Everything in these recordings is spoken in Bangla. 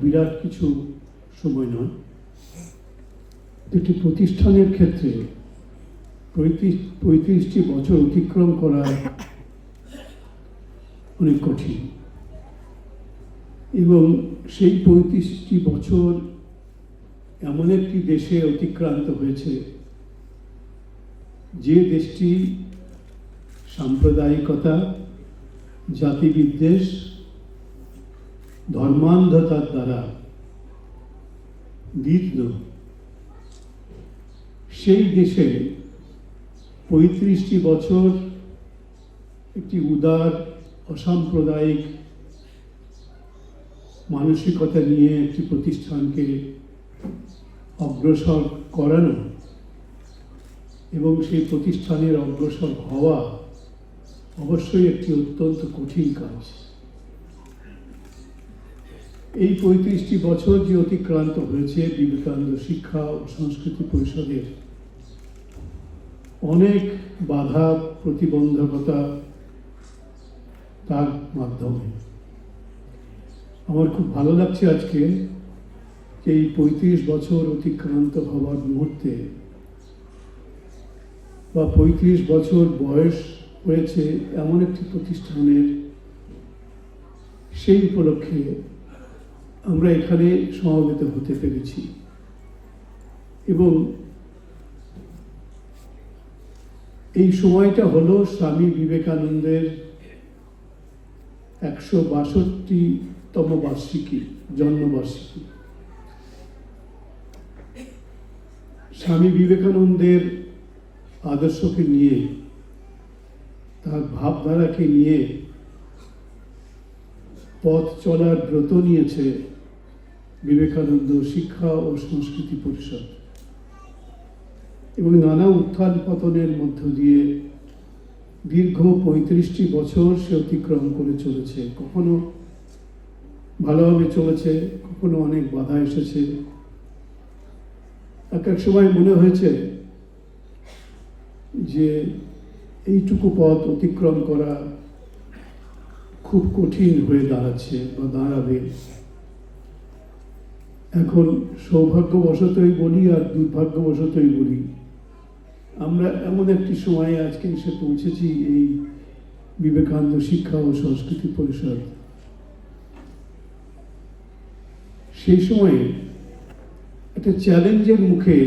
বিরাট কিছু সময় নয়। একটি প্রতিষ্ঠানের ক্ষেত্রে পঁয়ত্রিশ, পঁয়ত্রিশটি বছর অতিক্রম করা অনেক কঠিন। এবং সেই পঁয়ত্রিশটি বছর এমন একটি দেশে অতিক্রান্ত হয়েছে, যে দেশটি সাম্প্রদায়িকতা, জাতিবিদ্বেষ ধর্মান্ধতার দ্বারা দীর্ঘ সেই দেশে পঁয়ত্রিশটি বছর একটি উদার, অসাম্প্রদায়িক মানসিকতা নিয়ে একটি প্রতিষ্ঠানকে অগ্রসর করানো এবং সেই প্রতিষ্ঠানের অগ্রসর হওয়া অবশ্যই একটি অত্যন্ত কঠিন কাজ। এই পঁয়ত্রিশটি বছর যে অতিক্রান্ত হয়েছে বিবেকানন্দ শিক্ষা ও সংস্কৃতি পরিষদের, অনেক বাধা প্রতিবন্ধকতা তার মাধ্যমে। আমার খুব ভালো লাগছে আজকে যে এই পঁয়ত্রিশ বছর অতিক্রান্ত হওয়ার মুহূর্তে বা পঁয়ত্রিশ বছর বয়স হয়েছে এমন একটি প্রতিষ্ঠানের সেই উপলক্ষে আমরা এখানে সমবেত হতে পেরেছি। এবং এই সময়টা হলো স্বামী বিবেকানন্দের একশো বাষট্টিতম বার্ষিকী, জন্মবার্ষিকী। স্বামী বিবেকানন্দের আদর্শকে নিয়ে, তার ভাবধারাকে নিয়ে পথ চলার ব্রত নিয়েছে বিবেকানন্দ শিক্ষা ও সংস্কৃতি পরিষদ এবং নানা উত্থান পতনের মধ্য দিয়ে দীর্ঘ পঁয়ত্রিশটি বছর সে অতিক্রম করে চলেছে। কখনো ভালোভাবে চলেছে, কখনো অনেক বাধা এসেছে। এক এক সময় মনে হয়েছে যে এইটুকু পথ অতিক্রম করা খুব কঠিন হয়ে দাঁড়াচ্ছে বা দাঁড়াবে। এখন সৌভাগ্যবশতই বলি আর দুর্ভাগ্যবশতই বলি। আমরা এমন একটি সময়ে আজকে এসে পৌঁছেছি এই বিবেকানন্দ শিক্ষা ও সংস্কৃতি পরিষদ। সেই সময়ে একটা চ্যালেঞ্জের মুখে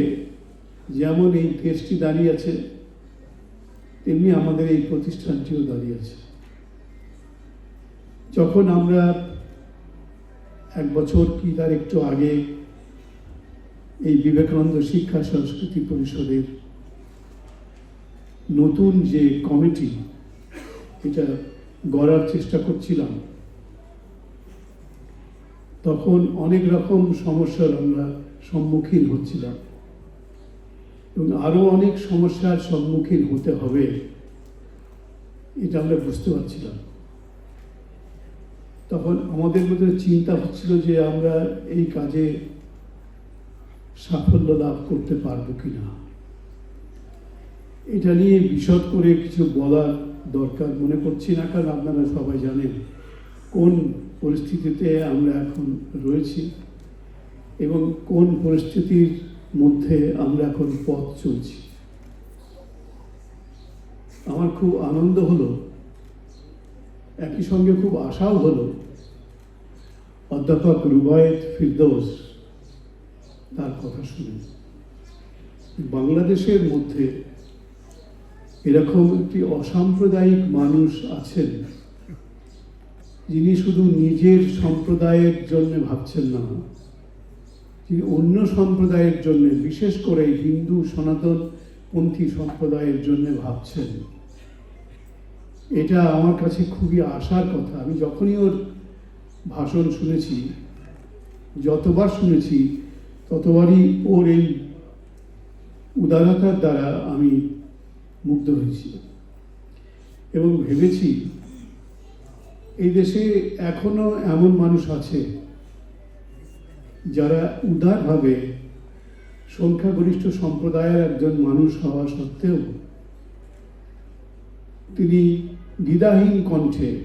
যেমন এই দেশটি দাঁড়িয়ে আছে, তেমনি আমাদের এই প্রতিষ্ঠানটিও দাঁড়িয়ে আছে। যখন আমরা এক বছর কি তার একটু আগে এই বিবেকানন্দ শিক্ষা সংস্কৃতি পরিষদের নতুন যে কমিটি, এটা গড়ার চেষ্টা করছিলাম। তখন অনেক রকম সমস্যার আমরা সম্মুখীন হচ্ছিলাম। এবং আরও অনেক সমস্যার সম্মুখীন হতে হবে, এটা আমরা বুঝতে পারছিলাম। তখন আমাদের মধ্যে চিন্তা হচ্ছিল যে আমরা এই কাজে সাফল্য লাভ করতে পারব কিনা। এটা নিয়ে বিশদ করে কিছু বলার দরকার মনে করছি না, কারণ আপনারা সবাই জানেন কোন পরিস্থিতিতে আমরা এখন রয়েছি এবং কোন পরিস্থিতির মধ্যে আমরা এখন পথ চলছি। আমার খুব আনন্দ হলো একই সঙ্গে খুব আশাও হলো। অধ্যাপক রুবায়েত ফিরদৌস তার কথা শুনে। বাংলাদেশের মধ্যে এরকম একটি অসাম্প্রদায়িক মানুষ আছেন যিনি শুধু নিজের সম্প্রদায়ের জন্য ভাবছেন না, তিনি অন্য সম্প্রদায়ের জন্য, বিশেষ করে হিন্দু সনাতন পন্থী সম্প্রদায়ের জন্য ভাবছেন। এটা আমার কাছে খুবই আশার কথা। আমি যখনই ওর ভাষণ শুনেছি, যতবার শুনেছি, ততবারই ওর এই উদারতার দ্বারা আমি মুগ্ধ হয়েছি এবং ভেবেছি, এই দেশে এখনও এমন মানুষ আছে যারা উদারভাবে সংখ্যাগরিষ্ঠ সম্প্রদায়ের একজন মানুষ হওয়া সত্ত্বেও তিনি দ্বিধাহীন কণ্ঠে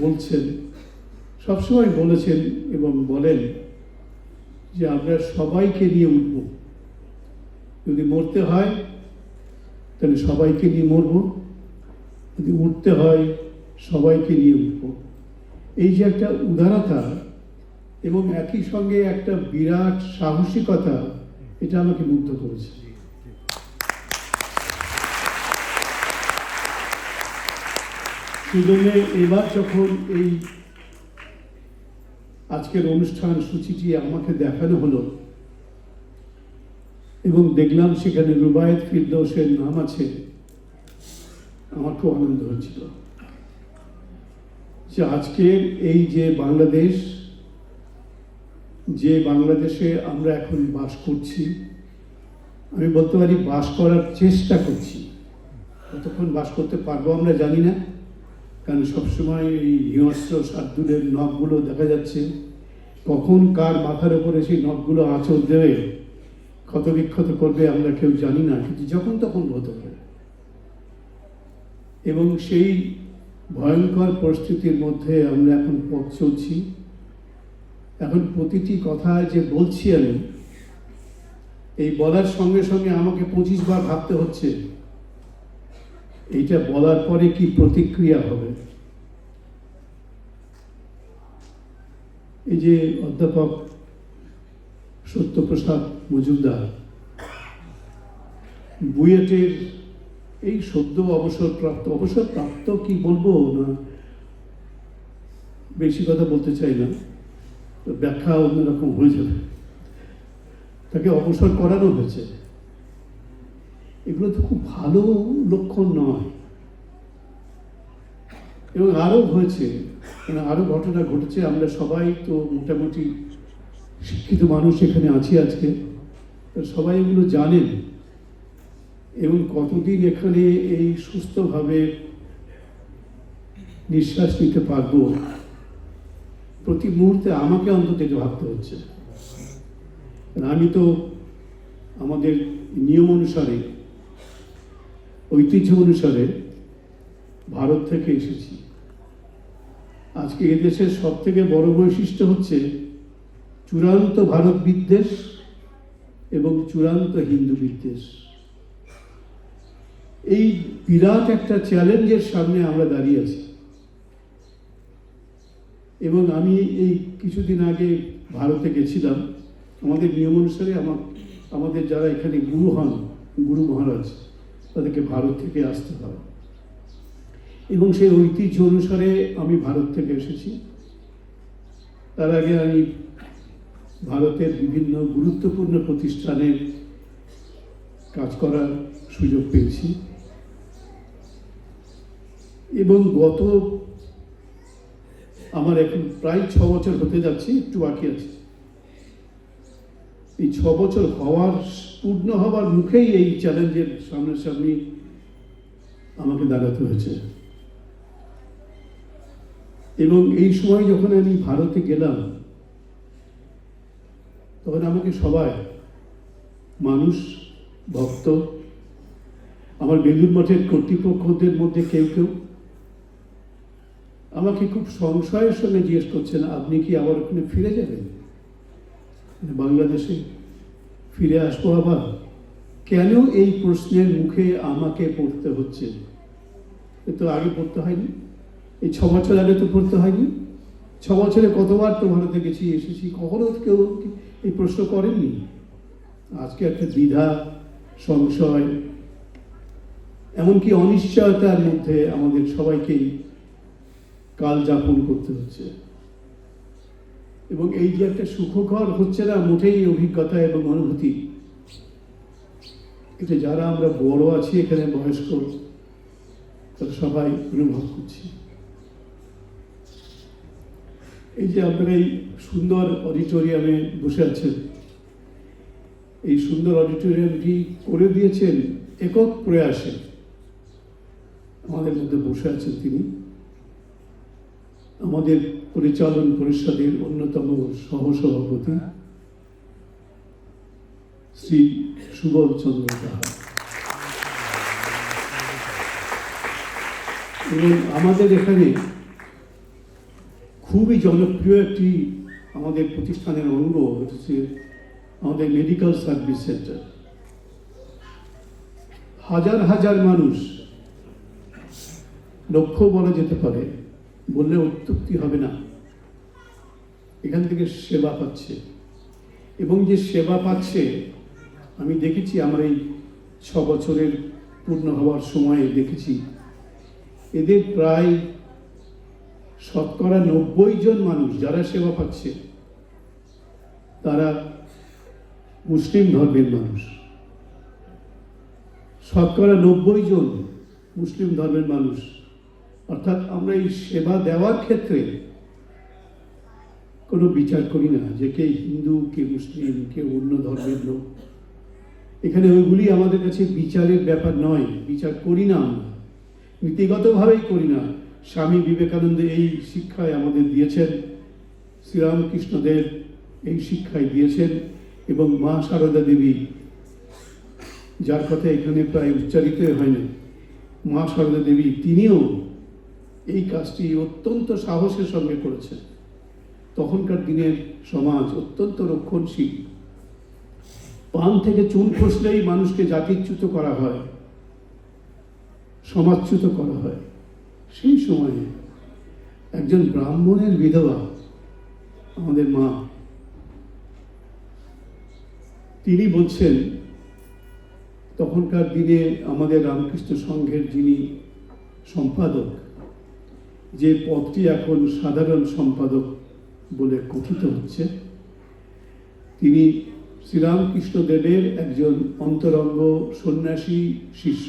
বলছেন, সবসময় বলেছেন এবং বলেন যে আমরা সবাইকে নিয়ে উঠব। যদি মরতে হয়, তাহলে সবাইকে নিয়ে মরব। যদি উঠতে হয়, সবাইকে নিয়ে উঠব। এই যে একটা উদারতা এবং একই সঙ্গে একটা বিরাট সাহসিকতা, এটা আমাকে মুগ্ধ করেছে। সেজন্য এবার যখন এই আজকের অনুষ্ঠান সূচিটি আমাকে দেখানো হলো, এবং দেখলাম সেখানে রুবায়ত ফিরদৌসের নাম আছে, আমার খুব আনন্দ হয়েছিল যে আজকের এই যে বাংলাদেশ, যে বাংলাদেশে আমরা এখন বাস করছি, আমি বলতে পারি বাস করার চেষ্টা করছি। কতক্ষণ বাস করতে পারব আমরা জানি না। কারণ সবসময় এই হিংস্র সাদ্দুলের নখগুলো দেখা যাচ্ছে। কখন কার মাথার উপরে সেই নখগুলো আঁচড় দেবে ক্ষত বিক্ষত করবে আমরা কেউ জানি না, কিন্তু যখন তখন হতে পারে। এবং সেই ভয়ঙ্কর পরিস্থিতির মধ্যে আমরা এখন পথ চলছি। এখন প্রতিটি কথা যে বলছি আমি, এই বলার সঙ্গে সঙ্গে আমাকে পঁচিশ বার ভাবতে হচ্ছে। এইটা বলার পরে কি প্রতিক্রিয়া হবে? এই যে অধ্যাপক সত্যপ্রসাদ মজুমদার, বুয়েটের এই সদ্য অবসরপ্রাপ্ত অবসরপ্রাপ্ত কি বলব না, বেশি কথা বলতে চাই না, ব্যাখ্যা অন্যরকম হয়ে যাবে। তাকে অবসর করানো হয়েছে। এগুলো তো খুব ভালো লক্ষণ নয়। এবং আরও হয়েছে আরও ঘটনা ঘটেছে। আমরা সবাই তো মোটামুটি শিক্ষিত মানুষ এখানে আছি আজকে। সবাই এগুলো জানেন। এবং কতদিন এখানে এই সুস্থভাবে নিঃশ্বাস নিতে পারব? প্রতি মুহূর্তে আমাকে অন্তত ভাবতে হচ্ছে। আমি তো আমাদের নিয়ম অনুসারে ঐতিহ্য অনুসারে ভারত থেকে এসেছি। আজকে এদেশের সব থেকে বড় বৈশিষ্ট্য হচ্ছে চূড়ান্ত ভারত বিদ্বেষ এবং চূড়ান্ত হিন্দু বিদ্বেষ। এই বিরাট একটা চ্যালেঞ্জের সামনে আমরা দাঁড়িয়ে আছি। এবং আমি এই কিছুদিন আগে ভারতে গেছিলাম। আমাদের নিয়ম অনুসারে আমার, আমাদের যারা এখানে গুরু হন, গুরু মহারাজ তাদেরকে ভারত থেকে আসতে হয় এবং সেই ঐতিহ্য অনুসারে আমি ভারত থেকে এসেছি। তার আগে আমি ভারতের বিভিন্ন গুরুত্বপূর্ণ প্রতিষ্ঠানে কাজ করার সুযোগ পেয়েছি। এবং গত আমার এখন প্রায় ছ বছর হতে যাচ্ছে, একটু বাকি আছে। এই ছ বছর হওয়ার, পূর্ণ হওয়ার মুখেই এই চ্যালেঞ্জের সামনাসামনি আমাকে দাঁড়াতে হয়েছে। এবং এই সময় যখন আমি ভারতে গেলাম, তখন আমাকে সবাই, মানুষ, ভক্ত, আমার বেলুর মঠের কর্তৃপক্ষদের মধ্যে কেউ কেউ আমাকে খুব সংশয়ের সঙ্গে জিজ্ঞেস করছেন, আপনি কি আবার ওখানে ফিরে যাবেন? বাংলাদেশে ফিরে আসব আবার, কেন এই প্রশ্নের মুখে আমাকে পড়তে হচ্ছে? এ তো আগে পড়তে হয়নি, এই ছ বছর আগে তো পড়তে হয়নি। ছ বছরে কতবার তো ভারতে গেছি, এসেছি, কখনো কেউ এই প্রশ্ন করেননি? আজকে একটা দ্বিধা, সংশয়, এমনকি অনিশ্চয়তার মধ্যে আমাদের সবাইকেই কাল যাপন করতে হচ্ছে। এবং এই যে একটা সুখকর হচ্ছে না, মোটেই অভিজ্ঞতা এবং অনুভূতি। এটা যারা আমরা বড় আছি এখানে বয়স্ক, তারা সবাই অনুভব করছি। এই যে আপনারা এই সুন্দর অডিটোরিয়ামে বসে আছেন, এই সুন্দর অডিটোরিয়ামটি করে দিয়েছেন একক প্রয়াসে। আমাদের মধ্যে বসে আছেন তিনি। আমাদের পরিচালন পরিষদের অন্যতম সহসভাপতি শ্রী সুবল চন্দ্র এবং আমাদের এখানে খুবই জনপ্রিয় একটি আমাদের প্রতিষ্ঠানের অঙ্গ হচ্ছে আমাদের মেডিকেল সার্ভিস সেন্টার হাজার হাজার মানুষ লক্ষ্য বলা যেতে পারে। বললে অত্যুক্তি হবে না। এখান থেকে সেবা পাচ্ছে। এবং যে সেবা পাচ্ছে, আমি দেখেছি আমার এই ছ বছরের পূর্ণ হওয়ার সময়ে দেখেছি। এদের প্রায় শতকরা নব্বই জন মানুষ যারা সেবা পাচ্ছে, তারা মুসলিম ধর্মের মানুষ। শতকরা নব্বই জন মুসলিম ধর্মের মানুষ অর্থাৎ আমরা এই সেবা দেওয়ার ক্ষেত্রে কোনো বিচার করি না যে কে হিন্দু, কে মুসলিম, কে অন্য ধর্মের লোক। এখানে ওইগুলি আমাদের কাছে বিচারের ব্যাপার নয়, বিচার করি না আমরা, নীতিগতভাবেই করি না। স্বামী বিবেকানন্দ এই শিক্ষায় আমাদের দিয়েছেন শ্রীরামকৃষ্ণদেব এই শিক্ষায় দিয়েছেন, এবং মা সারদা দেবী, যার কথা এখানে প্রায় উচ্চারিত হয় না মা সারদা দেবী তিনিও এই কাজটি অত্যন্ত সাহসের সঙ্গে করেছেন। তখনকার দিনের সমাজ অত্যন্ত রক্ষণশীল। পান থেকে চুন খসলেই মানুষকে জাতিচ্যুত করা হয়, সমাজচ্যুত করা হয়। সেই সময়ে একজন ব্রাহ্মণের বিধবা, আমাদের মা, তিনি বলছেন, তখনকার দিনে আমাদের রামকৃষ্ণ সংঘের যিনি সম্পাদক যে পদটি এখন সাধারণ সম্পাদক বলে কথিত হচ্ছে, তিনি শ্রীরামকৃষ্ণদেবের একজন অন্তরঙ্গ সন্ন্যাসী শিষ্য।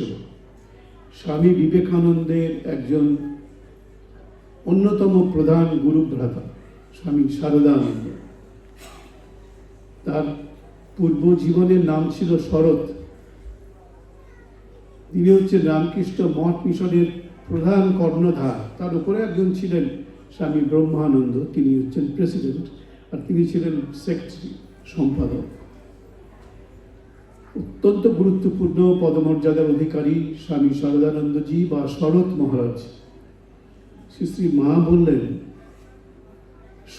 স্বামী বিবেকানন্দের একজন অন্যতম প্রধান গুরুভ্রাতা, স্বামী শারদানন্দ। তার পূর্ব জীবনের নাম ছিল শরৎ। তিনি হচ্ছেন রামকৃষ্ণ মঠ মিশনের প্রধান কর্ণধার। তার উপরে একজন ছিলেন স্বামী ব্রহ্মানন্দ, তিনি হচ্ছেন প্রেসিডেন্ট আর তিনি ছিলেন সেক্রেটারি সম্পাদক। অত্যন্ত গুরুত্বপূর্ণ পদমর্যাদার অধিকারী স্বামী শারদানন্দজি বা শরৎ মহারাজ। শ্রী শ্রী মা বললেন,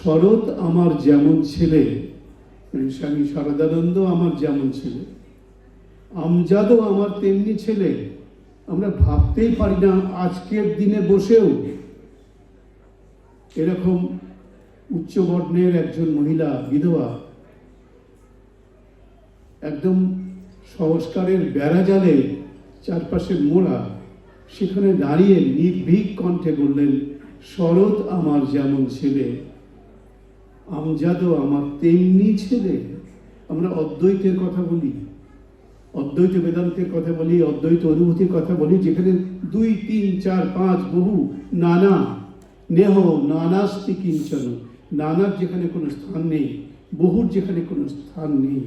শরৎ আমার যেমন ছেলে মানে স্বামী শারদানন্দ আমার যেমন ছেলে, আমজাদও আমার তেমনি ছেলে আমরা ভাবতেই পারি না আজকের দিনে বসেও এরকম উচ্চ বর্ণের একজন মহিলা, বিধবা, একদম সংস্কারের বেড়াজালে চারপাশে মোড়া, সেখানে দাঁড়িয়ে নির্ভীক কণ্ঠে বললেন, শরৎ আমার যেমন ছেলে, আমজাদও আমার তেমনি ছেলে। আমরা অদ্বৈতের কথা বলি। অদ্বৈত বেদান্তের কথা বলি, অদ্বৈত অনুভূতির কথা বলি, যেখানে দুই, তিন, চার, পাঁচ, বহু, নানা, নেহ, নানাস্তি কিঞ্চন। নানার যেখানে কোনো স্থান নেই, বহুর যেখানে কোনো স্থান নেই।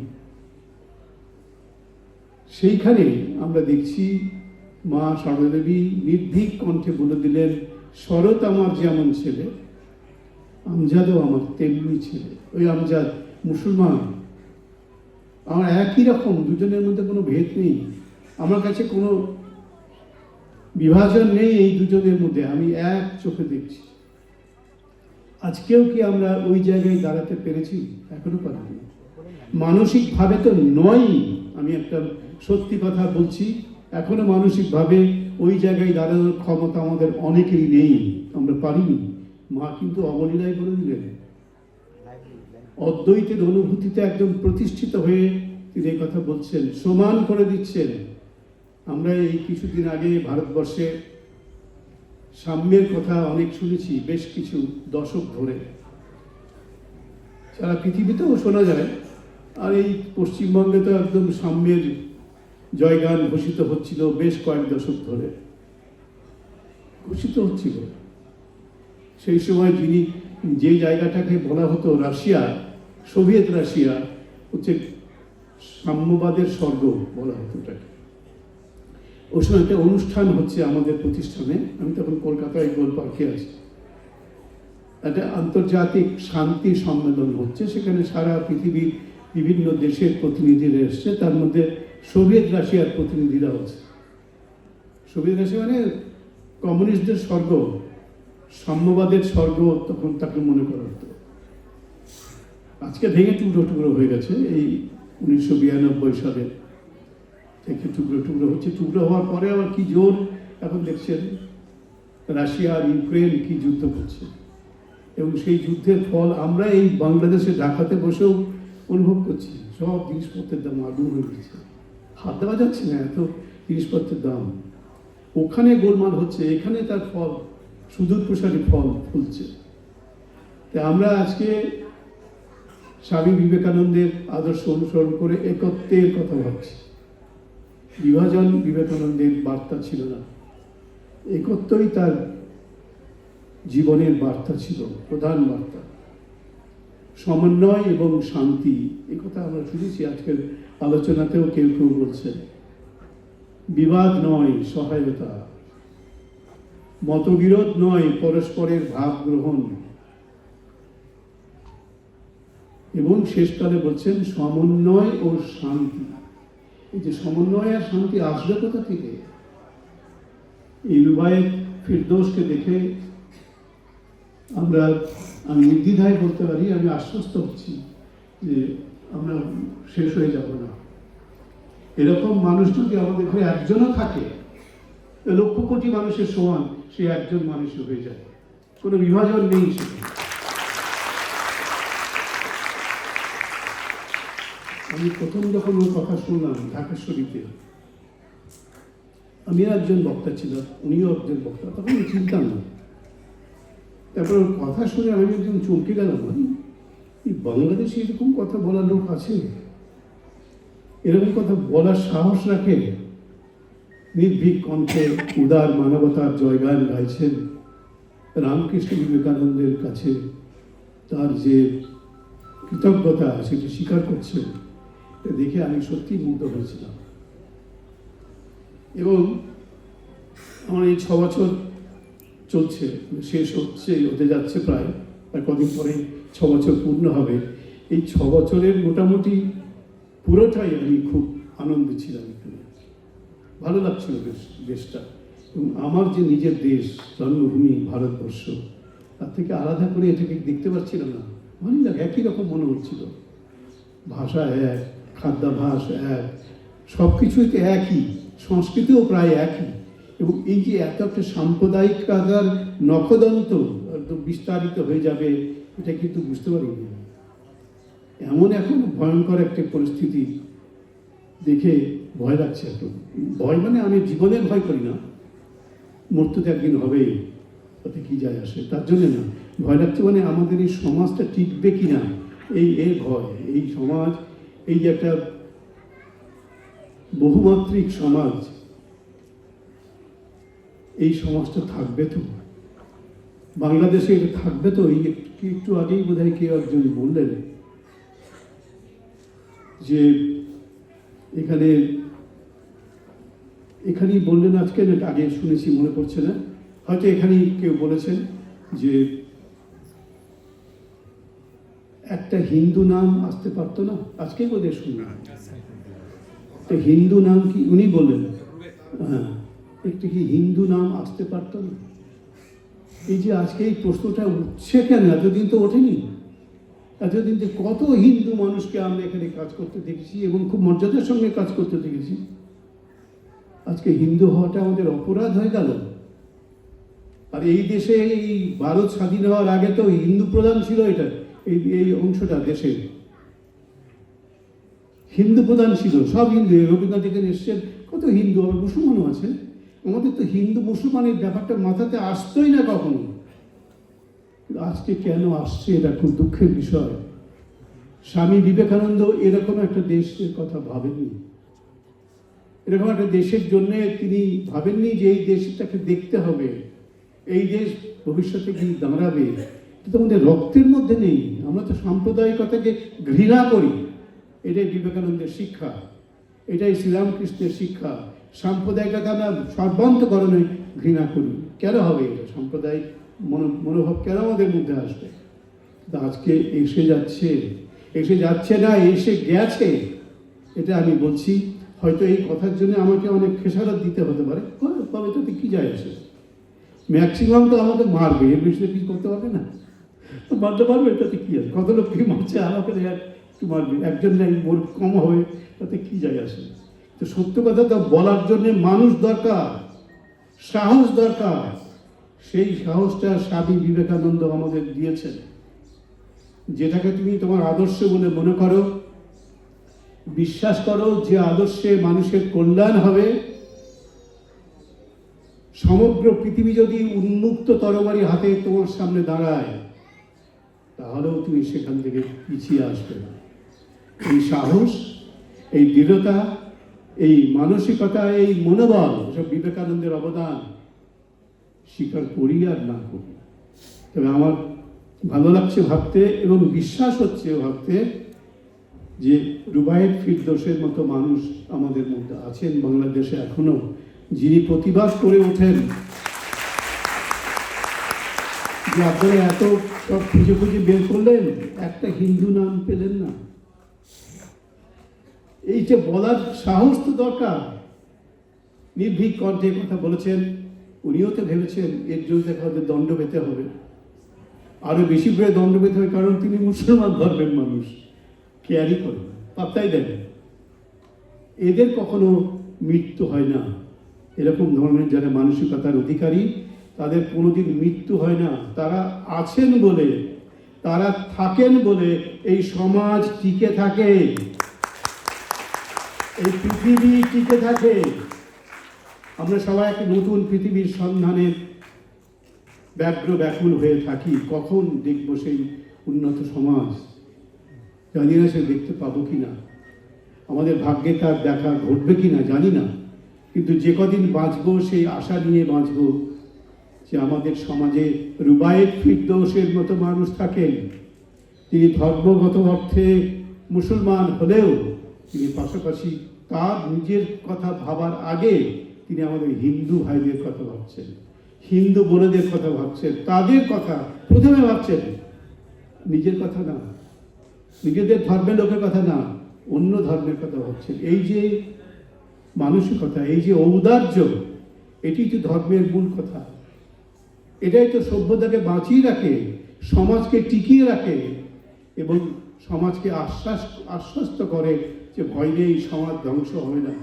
সেইখানে আমরা দেখছি, মা সরদেবী নির্ভীক কণ্ঠে বলে দিলেন, শরৎ আমার যেমন ছেলে, আমজাদও আমার তেমনি ছেলে। ওই আমজাদ মুসলমান। আমার একই রকম, দুজনের মধ্যে কোনো ভেদ নেই। আমার কাছে কোনো বিভাজন নেই এই দুজনের মধ্যে, আমি এক চোখে দেখছি। আজকেও কি আমরা ওই জায়গায় দাঁড়াতে পেরেছি? এখনও পারিনি। মানসিকভাবে তো নয় আমি একটা সত্যি কথা বলছি, এখনও মানসিকভাবে ওই জায়গায় দাঁড়ানোর ক্ষমতা আমাদের অনেকেরই নেই, আমরা পারিনি। মা কিন্তু অবলীলায় করে দিলেন। অদ্বৈতের অনুভূতিতে একদম প্রতিষ্ঠিত হয়ে তিনি কথা বলছেন, সমান করে দিচ্ছেন। আমরা এই কিছুদিন আগে ভারতবর্ষে সাম্যের কথা অনেক শুনেছি, বেশ কিছু দশক ধরে। সারা পৃথিবীতেও শোনা যায়, আর এই পশ্চিমবঙ্গে তো একদম সাম্যের জয়গান ঘোষিত হচ্ছিল বেশ কয়েক দশক ধরে। ঘোষিত হচ্ছিল। সেই সময় যিনি যে জায়গাটাকে বলা হতো রাশিয়া, সোভিয়েত রাশিয়া, হচ্ছে সাম্যবাদের স্বর্গ বলা হতো ওটাকে ওই সময় একটা অনুষ্ঠান হচ্ছে আমাদের প্রতিষ্ঠানে। আমি তখন কলকাতায় গোল পার্কে আছি। একটা আন্তর্জাতিক শান্তি সম্মেলন হচ্ছে। সেখানে সারা পৃথিবীর বিভিন্ন দেশের প্রতিনিধিরা এসছে। তার মধ্যে সোভিয়েত রাশিয়ার প্রতিনিধিরা আছে। সোভিয়েত রাশিয়া মানে কমিউনিস্টদের স্বর্গ। সাম্যবাদের স্বর্গ তখন তাকে মনে করা হতো আজকে ভেঙে টুকরো টুকরো হয়ে গেছে এই উনিশশো বিরানব্বই সালে। থেকে টুকরো টুকরো হচ্ছে, টুকরো হওয়ার পরে আবার কি জোর? এখন দেখছেন রাশিয়া আর ইউক্রেন কি যুদ্ধ করছে। এবং সেই যুদ্ধের ফল আমরা এই বাংলাদেশে ঢাকাতে বসেও অনুভব করছি। সব জিনিসপত্রের দাম আগুন হয়ে গেছে। হাত দেওয়া যাচ্ছে না এত জিনিসপত্রের দাম। ওখানে গোলমাল হচ্ছে, এখানে তার ফল। সুদূর প্রসারী ফল ফুলছে। তাই আমরা আজকে স্বামী বিবেকানন্দের আদর্শ অনুসরণ করে একত্রের কথা ভাবছি। বিভাজন বিবেকানন্দের বার্তা ছিল না। একত্বই তার জীবনের বার্তা ছিল, প্রধান বার্তা। সমন্বয় এবং শান্তি কথা আমরা শুনেছি আজকের আলোচনাতেও কেউ কেউ বলছেন। বিবাদ নয়, সহায়তা। মতবিরোধ নয়, পরস্পরের ভাব গ্রহণ। এবং শেষকালে বলছেন, সমন্বয় ও শান্তি। এই যে সমন্বয় আর শান্তি আসবে কোথা থেকে? এই রুবায়েত ফিরদোসকে দেখে আমরা আমি নির্দ্বিধায় বলতে পারি, আমি আশ্বস্ত হচ্ছি যে আমরা শেষ হয়ে যাব না। এরকম মানুষ যদি আমাদের ঘরে একজনও থাকে, লক্ষ কোটি মানুষের সমান সে একজন মানুষ হয়ে যায়। কোনো বিভাজন নেই সেখানে আমি প্রথম যখন ওর কথা শুনলাম ঢাকেশ্বরীতে আমি একজন বক্তা ছিলাম, উনিও একজন বক্তা, তখন আমি চিনতাম না। তারপর ওর কথা শুনে আমি একজন চমকে গেলাম এই বাংলাদেশে এরকম কথা বলার লোক আছে? এরকম কথা বলার সাহস রাখে নির্ভীক কণ্ঠে উদার মানবতার জয়গান গাইছেন রামকৃষ্ণ বিবেকানন্দের কাছে। তার যে কৃতজ্ঞতা, সেটি স্বীকার করছেন। দেখে আমি সত্যি মুগ্ধ হয়েছিলাম। এবং আমার এই ছ বছর চলছে, শেষ হচ্ছে, হতে যাচ্ছে প্রায় আর কদিন পরে ছ বছর পূর্ণ হবে। এই ছ বছরের মোটামুটি পুরোটাই আমি খুব আনন্দে ছিলাম। ভালো লাগছিল বেশ দেশটা এবং আমার যে নিজের দেশ, জন্মভূমি, ভারতবর্ষ, তার থেকে আলাদা করে এটাকে দেখতে পাচ্ছিলাম না। ভালোই লাগে, একই রকম মনে হচ্ছিল। ভাষা এক, খাদ্যাভাস এক সব কিছুই তো একই, সংস্কৃতিও প্রায় একই। এবং এই যে এত একটা সাম্প্রদায়িক সাম্প্রদায়িকতার নখদন্ত বিস্তারিত হয়ে যাবে, এটা কিন্তু বুঝতে পারিনি। এমন এখন ভয়ঙ্কর একটা পরিস্থিতি দেখে ভয় লাগছে এখন ভয় মানে আমি জীবনের ভয় করি না। মরতে তো একদিন হবেই, তাতে কি যায় আসে? তার জন্য না। ভয় লাগছে মানে আমাদের এই সমাজটা টিকবে কি না? এই এর ভয়, এই সমাজ, এই যে একটা বহুমাত্রিক সমাজ, এই সমাজটা থাকবে তো। বাংলাদেশে এটা থাকবে তো, এই একটু একটু আগেই বোধ হয় কেউ একজন বললেন যে এখানে এখানেই বললেন আজকে না আগে শুনেছি মনে পড়ছে না। হয়তো এখানেই কেউ বলেছেন যে একটা হিন্দু নাম আসতে পারতো না। আজকেই বোধহয় শুনলাম। তো হিন্দু নাম কি? উনি বললেন হ্যাঁ একটু কি হিন্দু নাম আসতে পারতো না? এই যে আজকে এই প্রশ্নটা উঠছে কেন? এতদিন তো ওঠেনি। এতদিন যে কত হিন্দু মানুষকে আমরা এখানে কাজ করতে দেখেছি এবং খুব মর্যাদার সঙ্গে কাজ করতে দেখেছি। আজকে হিন্দু হওয়াটা আমাদের অপরাধ হয়ে গেল। আর এই দেশে এই ভারত স্বাধীন হওয়ার আগে তো হিন্দু প্রধান ছিল এটা, এই এই অংশটা দেশের হিন্দু প্রধান ছিল, সব হিন্দু। রবীন্দ্রনাথ এখানে এসছেন, কত হিন্দু, আবার মুসলমানও আছে আমাদের তো হিন্দু মুসলমানের ব্যাপারটা মাথাতে আসতোই না কখনো। আজকে কেন আসছে এটা খুব দুঃখের বিষয়। স্বামী বিবেকানন্দ এরকম একটা দেশের কথা ভাবেননি। এরকম একটা দেশের জন্য তিনি ভাবেননি যে এই দেশটাকে দেখতে হবে। এই দেশ ভবিষ্যতে কি দাঁড়াবে? এটা তো আমাদের রক্তের মধ্যে নেই। আমরা তো সাম্প্রদায়িকতাকে ঘৃণা করি। এটাই বিবেকানন্দের শিক্ষা। এটাই শ্রীরামকৃষ্ণের শিক্ষা। সাম্প্রদায়িকতা আমরা সর্বান্তকরণে ঘৃণা করি। কেন হবে এটা? সাম্প্রদায়িক মনো- মনোভাব কেন আমাদের মধ্যে আসবে? আজকে এসে যাচ্ছে। এসে যাচ্ছে না, এসে গেছে। এটা আমি বলছি হয়তো এই কথার জন্য আমাকে অনেক খেসারত দিতে হতে পারে। তবে তাতে কি যায় আসে? ম্যাক্সিমাম তো আমাকে মারবে, এর তো কিছু করতে পারবে না। মারতে পারবে, তাতে কী আছে? কত লোক কি মারছে আমাকে একটু মারবে। একজন নাই মোর কম হবে, তাতে কি যায় আসে? তো সত্য কথা তো বলার জন্য মানুষ দরকার, সাহস দরকার। সেই সাহসটা স্বামী বিবেকানন্দ আমাদের দিয়েছেন। যেটাকে তুমি তোমার আদর্শ বলে মনে করো বিশ্বাস করো যে আদর্শে মানুষের কল্যাণ হবে। সমগ্র পৃথিবী যদি উন্মুক্ত তরবারি হাতে তোমার সামনে দাঁড়ায়, তাহলেও তুমি সেখান থেকে পিছিয়ে আসবে না। এই সাহস, এই দৃঢ়তা, এই মানসিকতা, এই মনোবল সব বিবেকানন্দের অবদান স্বীকার করি আর না করি। তবে আমার ভালো লাগছে ভাবতে এবং বিশ্বাস হচ্ছে ভাবতে যে রুবায়েত ফিরদোষের মতো মানুষ আমাদের মধ্যে আছেন বাংলাদেশে এখনও যিনি প্রতিবাদ করে ওঠেন। যে আপনারা এত সব খুঁজে খুঁজে বের করলেন, একটা হিন্দু নাম পেলেন না। এই যে বলার সাহস তো দরকার। নির্ভীক কণ্ঠে কথা বলেছেন, উনিও তো ভেবেছেন এর জন্য দেখা দণ্ড পেতে হবে। আরও বেশি করে দণ্ড পেতে হবে, কারণ তিনি মুসলমান ধর্মের মানুষ। কেয়ারই করেন না, পাত্তাই দেন এদের কখনো মৃত্যু হয় না। এরকম ধরনের যারা মানসিকতার অধিকারী তাদের কোনোদিন মৃত্যু হয় না। তারা আছেন বলে তারা থাকেন বলে এই সমাজ টিকে থাকে। এই পৃথিবী টিকে থাকে। আমরা সবাই একটা নতুন পৃথিবীর সন্ধানে ব্যগ্র ব্যাকুল হয়ে থাকি। কখন দেখব সেই উন্নত সমাজ? জানি না সে দেখতে পাবো কি না আমাদের ভাগ্যে তার দেখা ঘটবে কি না জানি না। কিন্তু যে কদিন বাঁচবো, সেই আশা নিয়ে বাঁচবো যে আমাদের সমাজে রুবায়েত ফিরদৌসের মতো মানুষ থাকেন। তিনি ধর্মগত অর্থে মুসলমান হলেও তিনি পাশাপাশি তার নিজের কথা ভাবার আগে তিনি আমাদের হিন্দু ভাইদের কথা ভাবছেন। হিন্দু বোনেদের কথা ভাবছেন। তাদের কথা প্রথমে ভাবছেন। নিজের কথা না। নিজেদের ধর্মের লোকের কথা না, অন্য ধর্মের কথা ভাবছেন। এই যে মানসিকতা, এই যে ঔদার্য, এটি তো ধর্মের মূল কথা। এটাই তো সভ্যতাকে বাঁচিয়ে রাখে, সমাজকে টিকিয়ে রাখে এবং সমাজকে আশ্বাস, আশ্বস্ত করে যে ভয় নেই, সমাজ ধ্বংস হবে না।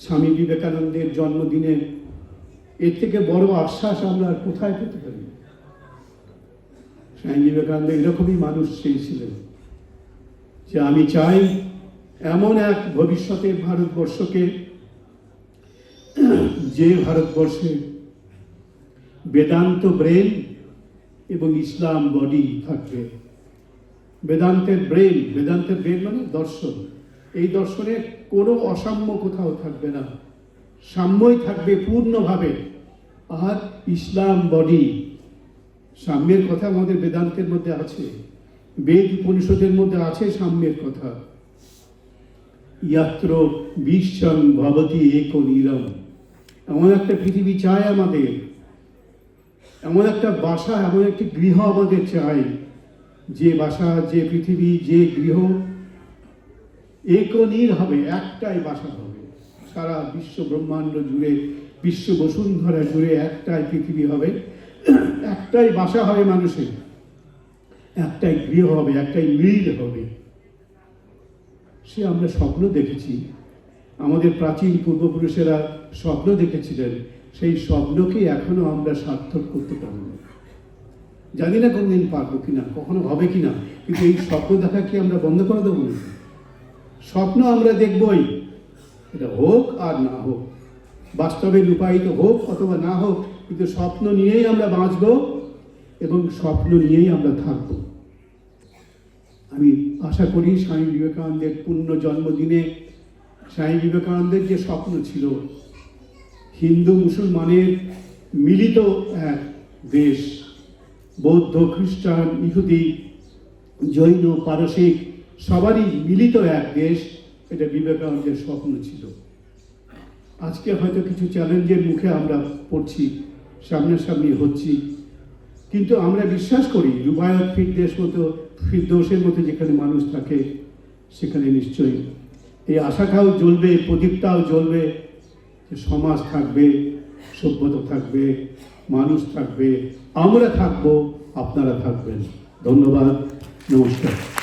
স্বামী বিবেকানন্দের জন্মদিনে এর থেকে বড় আশ্বাস আমরা আর কোথায় পেতে পারি? স্বামী বিবেকানন্দ এরকমই মানুষ সেই ছিলেন। যে আমি চাই এমন এক ভবিষ্যতের ভারতবর্ষকে, যে ভারতবর্ষে বেদান্ত ব্রেন এবং ইসলাম বডি থাকবে। বেদান্তের ব্রেন বেদান্তের ব্রেন মানে দর্শন। এই দর্শনে কোনো অসাম্য কোথাও থাকবে না। সাম্যই থাকবে পূর্ণভাবে। আর ইসলাম বডি সাম্যের কথা আমাদের বেদান্তের মধ্যে আছে, বেদ উপনিষদের মধ্যে আছে সাম্যের কথা। ইয়াত্র বিশ্বং ভবতি এক নীরম। এমন একটা পৃথিবী চায় আমাদের, এমন একটা বাসা, এমন একটি গৃহ আমাদের চাই যে বাসা, যে পৃথিবী, যে গৃহ, একনীর হবে, একটাই বাসা হবে। সারা বিশ্ব ব্রহ্মাণ্ড জুড়ে, বিশ্ব বসুন্ধরা জুড়ে একটাই পৃথিবী হবে। একটাই বাসা হবে মানুষের। একটাই গৃহ হবে, একটাই মিল হবে। সে আমরা স্বপ্ন দেখেছি। আমাদের প্রাচীন পূর্বপুরুষেরা স্বপ্ন দেখেছিলেন, সেই স্বপ্নকে এখনও আমরা সার্থক করতে পারব জানি না কোনদিন পারব কিনা, কখনো হবে কিনা, কিন্তু এই স্বপ্ন দেখা কি আমরা বন্ধ করে দেবো না? স্বপ্ন আমরা দেখবই। এটা হোক আর না হোক, বাস্তবে রূপায়িত হোক অথবা না হোক কিন্তু স্বপ্ন নিয়েই আমরা বাঁচব এবং স্বপ্ন নিয়েই আমরা থাকব। আমি আশা করি স্বামী বিবেকানন্দের পূর্ণ জন্মদিনে, স্বামী বিবেকানন্দের যে স্বপ্ন ছিল, হিন্দু মুসলমানের মিলিত এক দেশ, বৌদ্ধ, খ্রিস্টান, ইহুদি, জৈন, পারসিক, সবারই মিলিত এক দেশ, এটা বিবেকানন্দের স্বপ্ন ছিল। আজকে হয়তো কিছু চ্যালেঞ্জের মুখে আমরা পড়ছি। সামনাসামনি হচ্ছি। কিন্তু আমরা বিশ্বাস করি, রুবায়ত ফিরদেশ মতো ফিরদোষের মতো যেখানে মানুষ থাকে, সেখানে নিশ্চয়ই। এই আশাটাও জ্বলবে প্রদীপটাও জ্বলবে সমাজ থাকবে, সভ্যতা থাকবে, মানুষ থাকবে, আমরা থাকব, আপনারা থাকবেন। ধন্যবাদ, নমস্কার।